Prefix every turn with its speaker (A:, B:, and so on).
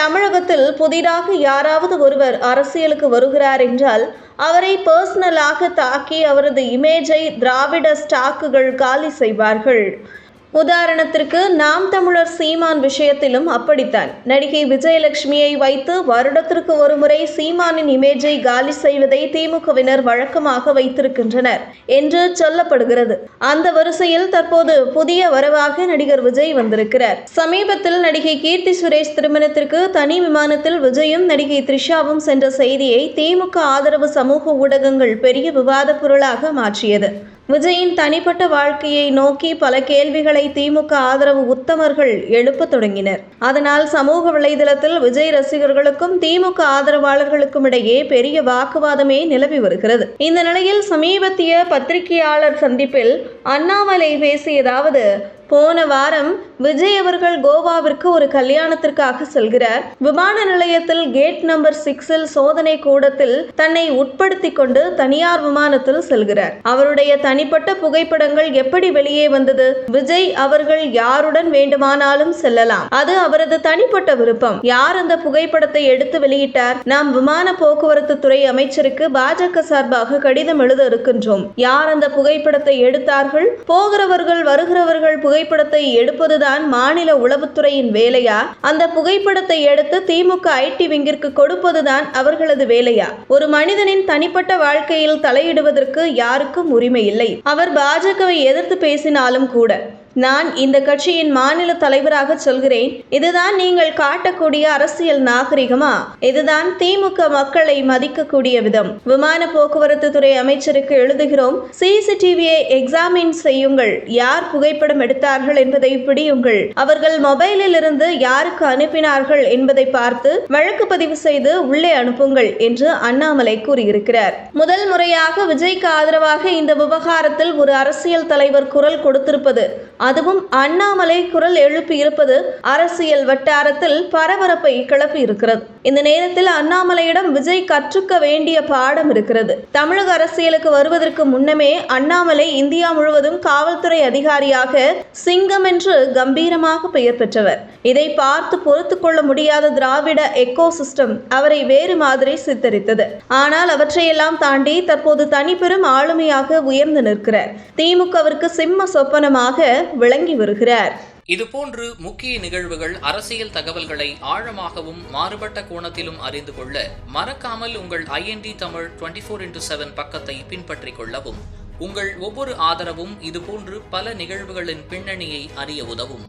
A: தமிழகத்தில் புதிதாக யாராவது ஒருவர் அரசியலுக்கு வருகிறார் என்றால் அவரை பர்சனலாக தாக்கி அவரது இமேஜை திராவிட ஸ்டாக்குகள் காலி செய்வார்கள். உதாரணத்திற்கு நாம் தமிழர் சீமான் விஷயத்திலும் அப்படித்தான். நடிகை விஜயலட்சுமியை வைத்து வருடத்திற்கு ஒருமுறை சீமானின் இமேஜை காலி செய்வதை திமுகவினர் வழக்கமாக வைத்திருக்கின்றனர் என்று சொல்லப்படுகிறது. அந்த வரிசையில் தற்போது புதிய வரவாக நடிகர் விஜய் வந்திருக்கிறார். சமீபத்தில் நடிகை கீர்த்தி சுரேஷ் திருமணத்திற்கு தனி விமானத்தில் விஜயும் நடிகை த்ரிஷாவும் சென்ற செய்தியை திமுக ஆதரவு சமூக ஊடகங்கள் பெரிய விவாத பொருளாக மாற்றியது. விஜயின் தனிப்பட்ட வாழ்க்கையை நோக்கி பல கேள்விகளை திமுக ஆதரவு உத்தமர்கள் எழுப்பத் தொடங்கினர். அதனால் சமூக வலைதளத்தில் விஜய் ரசிகர்களுக்கும் திமுக ஆதரவாளர்களுக்கும் இடையே பெரிய வாக்குவாதமே நிலவி வருகிறது. இந்த நிலையில் சமீபத்திய பத்திரிகையாளர் சந்திப்பில் அண்ணாமலை பேசியதாவது போன வாரம் விஜய் அவர்கள் கோவாவிற்கு ஒரு கல்யாணத்திற்காக செல்கிறார். விமான நிலையத்தில் கேட் நம்பர் சிக்ஸில் சோதனை கூடத்தில் தன்னை உட்படுத்திக் கொண்டு தனியார் விமானத்தில் செல்கிறார். அவருடைய தனிப்பட்ட புகைப்படங்கள் எப்படி வெளியே வந்தது? விஜய் அவர்கள் யாருடன் வேண்டுமானாலும் செல்லலாம். அது அவரது தனிப்பட்ட விருப்பம். யார் அந்த புகைப்படத்தை எடுத்து வெளியிட்டார்? நாம் விமான போக்குவரத்து துறை அமைச்சருக்கு பாஜக சார்பாக கடிதம் எழுத இருக்கின்றோம். யார் அந்த புகைப்படத்தை எடுத்தார்கள்? போகிறவர்கள் வருகிறவர்கள் புகைப்படத்தை எடுப்பதுதான் மாநில உளவுத்துறையின் வேலையா? அந்த புகைப்படத்தை எடுத்து திமுக ஐடி விங்கிற்கு கொடுப்பதுதான் அவர்களது வேலையா? ஒரு மனிதனின் தனிப்பட்ட வாழ்க்கையில் தலையிடுவதற்கு யாருக்கும் உரிமை இல்லை. அவர் பாஜகவை எதிர்த்து பேசினாலும் கூட நான் இந்த கட்சியின் மாநில தலைவராக சொல்கிறேன். இதுதான் நீங்கள் காட்டக்கூடிய அரசியல் நாகரிகமா? இதுதான் திமுக மக்களை மதிக்கக்கூடிய விதம். விமான போக்குவரத்து துறை அமைச்சருக்கு எழுதுகிறோம் சிசிடிவியை எக்ஸாமின் செய்யுங்கள். யார் புகைப்படம் எடுத்தார்கள் என்பதை பிடியுங்கள். அவர்கள் மொபைலில் இருந்து யாருக்கு அனுப்பினார்கள் என்பதை பார்த்து வழக்கு பதிவு செய்து உள்ளே அனுப்புங்கள் என்று அண்ணாமலை கூறியிருக்கிறார். முதல் முறையாக விஜய்க்கு ஆதரவாக இந்த விவகாரத்தில் ஒரு அரசியல் தலைவர் குரல் கொடுத்திருப்பது அதுவும் அண்ணாமலை குரல் எழுப்பி இருப்பது அரசியல் வட்டாரத்தில் பரபரப்பை கிளப்பி இருக்கிறது. இந்த நேரத்தில் அண்ணாமலையிடம் விஜய் கற்றுக்க வேண்டிய பாடம் இருக்கிறது. தமிழக அரசியலுக்கு வருவதற்கு முன்னமே அண்ணாமலை இந்தியா முழுவதும் காவல்துறை அதிகாரியாக சிங்கம் என்று கம்பீரமாக பெயர் பெற்றவர். இதை பார்த்து பொறுத்து கொள்ள முடியாத திராவிட எக்கோ சிஸ்டம் அவரை வேறு மாதிரி சித்தரித்தது. ஆனால் அவற்றையெல்லாம் தாண்டி தற்போது தனிப்பெரும் ஆளுமையாக உயர்ந்து நிற்கிறார். திமுகவிற்கு சிம்ம சொப்பனமாக விளங்கி வருகிறார்.
B: இதுபோன்று முக்கிய நிகழ்வுகள் அரசியல் தகவல்களை ஆழமாகவும் மாறுபட்ட கோணத்திலும் அறிந்து கொள்ள மறக்காமல் உங்கள் IND Tamil twenty four into seven பக்கத்தை பின்பற்றிக் கொள்ளவும் உங்கள் ஒவ்வொரு ஆதரவும் இதுபோன்று பல நிகழ்வுகளின் பின்னணியை அறிய உதவும்.